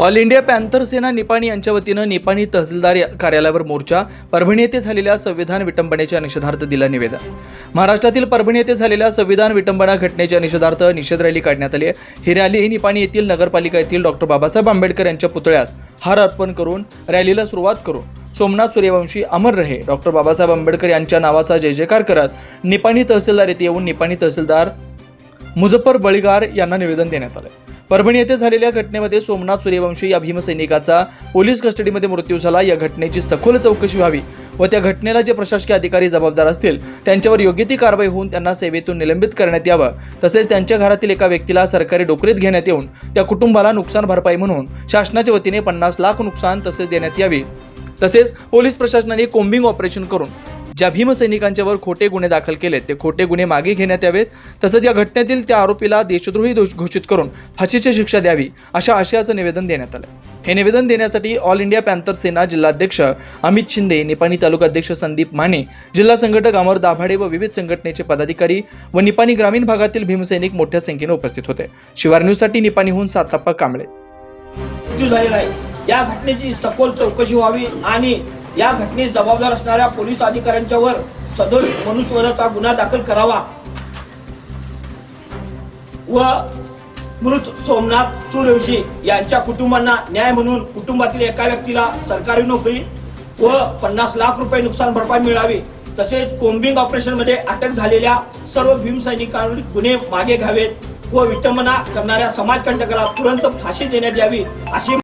All India Panther Sena Nipani यांच्या वतीनं निपाणी तहसीलदार या- कार्यालयावर मोर्चा परभणी येथे झालेल्या संविधान विटंबनेच्या निषेधार्थ दिला निवेदन. महाराष्ट्रातील परभणी येथे झालेल्या संविधान विटंबना घटनेच्या निषेधार्थ निषेध रॅली काढण्यात आली आहे. ही रॅली निपाणी येथील नगरपालिका येथील डॉक्टर बाबासाहेब आंबेडकर यांच्या पुतळ्यास हार अर्पण करून रॅलीला सुरुवात करून सोमनाथ सूर्यवंशी अमर रहे डॉक्टर बाबासाहेब आंबेडकर यांच्या नावाचा जय जयकार करत निपाणी तहसीलदार येथे येऊन निपाणी तहसीलदार मुझफ्फर बळीगार यांना निवेदन देण्यात आलं परभणी येथे झालेल्या घटनेमध्ये सोमनाथ सूर्यवंशी या भीमसैनिकाचा पोलीस कस्टडीमध्ये मृत्यू झाला. या घटनेची सखोल चौकशी व्हावी व त्या घटनेला जे प्रशासकीय अधिकारी जबाबदार असतील त्यांच्यावर योग्य ती कारवाई होऊन त्यांना सेवेतून निलंबित करण्यात यावं. तसेच त्यांच्या घरातील एका व्यक्तीला सरकारी डोकरीत घेण्यात येऊन त्या कुटुंबाला नुकसान भरपाई म्हणून शासनाच्या वतीने पन्नास लाख नुकसान तसेच देण्यात यावी. तसेच पोलीस प्रशासनाने कोम्बिंग ऑपरेशन करून ज्या भीमसैनिकांच्यावर खोटे गुन्हे दाखल केलेत ते खोटे गुन्हे मागे घेण्यात यावेत तसंच या घटनेतील त्या आरोपीला देशद्रोही दोष घोषित करून फाशीची शिक्षा द्यावी अशा आशयाचं निवेदन देण्यात आलं हे निवेदन देण्यासाठी ऑल इंडिया पॅन्थर सेना जिल्हाध्यक्ष अमित शिंदे निपाणी तालुकाध्यक्ष संदीप माने जिल्हा संघटक अमर दाभाडे व विविध संघटनेचे पदाधिकारी व निपाणी ग्रामीण भागातील भीमसैनिक मोठ्या संख्येने उपस्थित होते शिवार न्यूजसाठी निपाणीहून साताप्पा कांबळे झालेला आहे या घटनेची सखोल चौकशी व्हावी आणि या घटनेस जबाबदार असणाऱ्या पोलीस अधिकाऱ्यांच्यावर सदोष मनुष्यवधाचा गुन्हा दाखल करावा. व मृत सोमनाथ सूर्यवंशी यांच्या कुटुंबांना न्याय म्हणून कुटुंबातील एका व्यक्तीला सरकारी नोकरी व पन्नास लाख रुपये नुकसान भरपाई मिळावी. तसेच कोम्बिंग ऑपरेशनमध्ये अटक झालेल्या सर्व भीमसैनिकांवर गुन्हे मागे घ्यावेत व विटंबना करणाऱ्या समाजकंटकाला तुरंत फाशी देण्यात यावी अशी